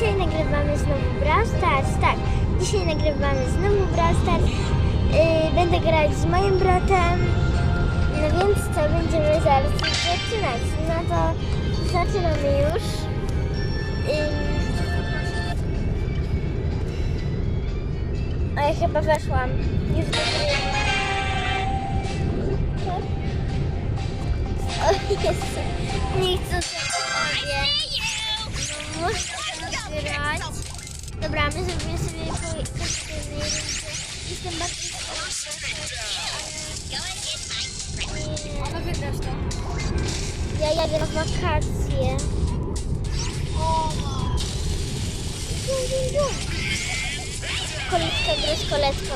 dzisiaj nagrywamy znowu Brawl Stars. Tak, dzisiaj nagrywamy znowu Brawl Stars. Yy, będę grać z moim bratem. No więc co, będziemy zaraz zaczynać. No to zaczynamy już. Ym. A ja chyba weszłam. Już. O Jezu, nie chcę sobie. No, grać. Dobra, my zrobimy sobie rundzie. Jestem bardzo ale... Ale wygrasz to. Ja jadę na wakacje. Koletka gra z koletką.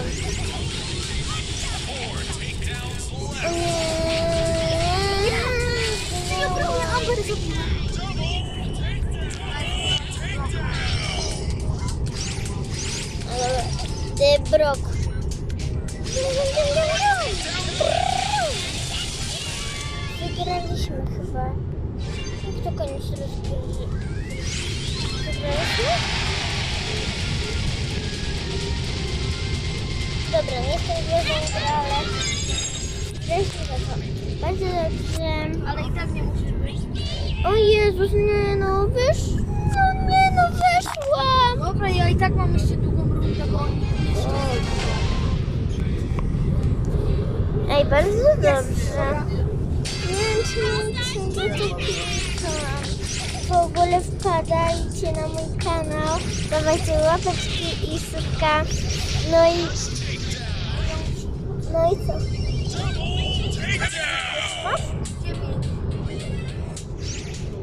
O nie. Ty brok. Wygraliśmy chyba. Jak to koniec rozgry? Wygraliśmy? Dobra, nie jestem gry, ale... Wygraliśmy to. Bardzo dobrze. Ale i tak nie musisz wyjść. O Jezus, nie no, wysz... No nie no, weszłam! Dobra, ja i tak mam jeszcze długą rundę, bo. Ej, bardzo dobrze. Nie wiem, czy to klikam. W ogóle wpadajcie na mój kanał, dawajcie łapeczki i subka. No i... No i co?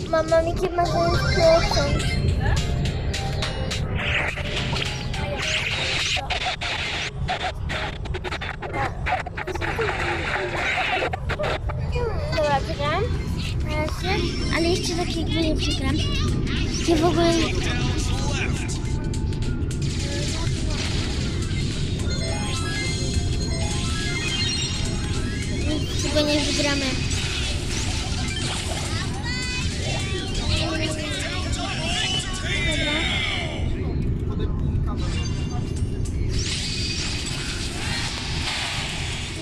Mama Miki ma 9%. Tak jakby nie przegram. Ja w ogóle... Tego nie wygramy.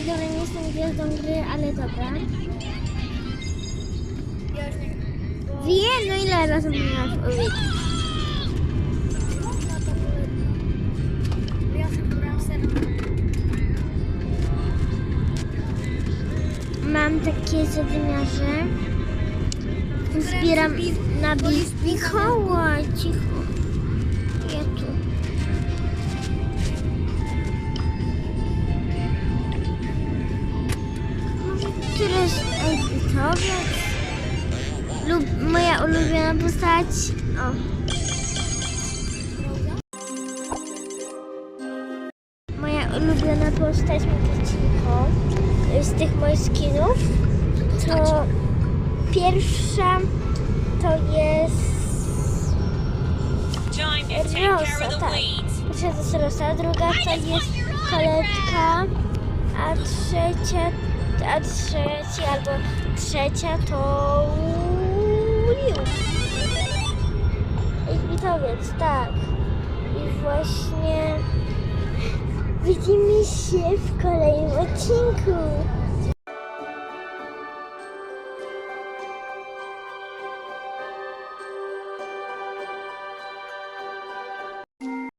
Dobra, nie jestem gwiazdą gry, ale dobra. Wiem, no ile razy miałaś powiedzieć? Mam takie zadymiarze. Zbieram na Michała, cicho. Ja tu. Jest edytowiec? Lub moja ulubiona postać. O. Moja ulubiona postać cicho. Z tych moich skinów. To pierwsza to jest Rosa, tak. Pierwsza to jest Rosa, druga to jest Koletka, a trzecia, a trzecia albo trzecia to Liu. I Witowiec, tak. I właśnie widzimy się w kolejnym odcinku.